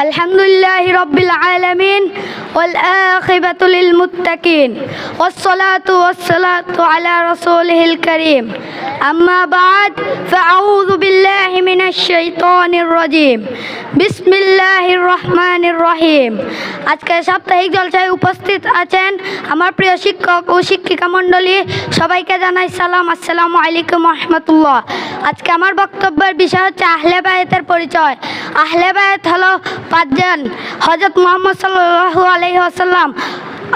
الحمد لله رب العالمين والآخبة للمتقين والصلاة والصلاة على رسوله الكريم أما بعد فأعوذ بالله من الشيطان الرجيم بسم الله الرحمن الرحيم আজকে সাপ্তাহিক জলসায় উপস্থিত আছেন আমার প্রিয় শিক্ষক ও শিক্ষিকা মণ্ডলী সবাইকে জানাই সালাম আসসালামু আলাইকুম রহমতুল্লাহ আজকে আমার বক্তব্যের বিষয় হচ্ছে আহলে বায়েতের পরিচয় আহলে বায়েত হলো পাঁচজন হজরত মোহাম্মদ সাল্লাল্লাহু আলাইহি আসাল্লাম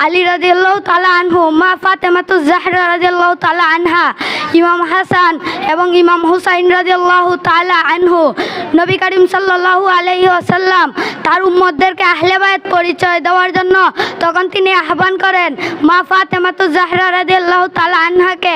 আলী রাজিয়াল্লাহ তালা আনহু, মা ফাতেমাতু জাহরা রাজিয়াল্লাহ তালা আনহা, ইমাম হাসান এবং ইমাম হুসাইন রাজিয়াল্লাহ তালা আনহু। নবী করিম সাল্লাল্লাহু আলাইহি আসাল্লাম তার উম্মতদেরকে আহলে বায়াত পরিচয় দেওয়ার জন্য তখন তিনি আহ্বান করেন, মা ফাতেমাতু জাহরা রাজিয়াল্লাহ তালা আনহাকে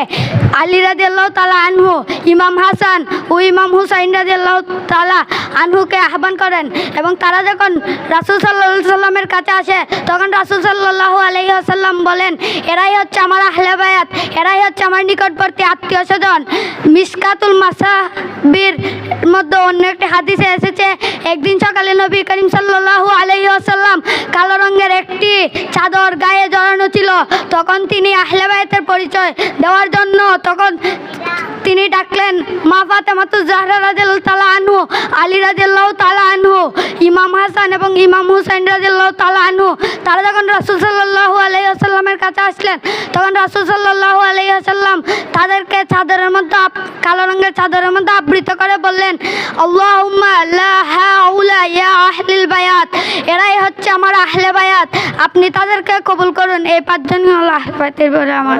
আলী রাজিয়াল্লাহ তালা আনহু, ইমাম হাসান ও ইমাম হুসাইন রাজিয়াল্লাহ তালা আনহুকে আহ্বান করেন এবং তারা যখন রাসুল সাল্লা সাল্লামের কাছে আসে, তখন রাসুল সাল্লাহ আলহি আসাল্লাম বলেন, এরাই হচ্ছে আমার আহলে বায়াত, এরাই হচ্ছে আমার নিকটবর্তী আত্মীয় স্বজন। মিসকাতুল মাসাবির মধ্যে অন্য একটি হাদিসে এসেছে, একদিন সকালে নবী করিম সাল্লাহ আলহি আসাল্লাম কালো রঙের একটি চাদর গায়ে জড়ানো ছিল। তখন তিনি আহলে বায়াতের পরিচয় দেওয়ার জন্য তখন তিনি ডাকলেন, মা ফাতেমাতু জাহরা তাআলা আনহু, আলী রাদিয়াল্লাহু তালা আনহু, ইমাম হাসান এবং ইমাম হুসাইন রাদিয়াল্লাহু তালা আনহু। তারা যখন রাসূল সাল্লাল্লাহু আলাইহি ওয়াসাল্লামের কাছে আসলেন, তখন রাসূল সাল্লাল্লাহু আলাইহি ওয়াসাল্লাম তাদেরকে চাদরের মধ্যে কালো রঙের চাদরের মধ্যে আবৃত করে বললেন আহলিল বায়াত। এরাই হচ্ছে আমার আহলে বায়াত। আপনি তাদেরকে কবুল করুন। এই পাঁচজন হলো আহলে আমার।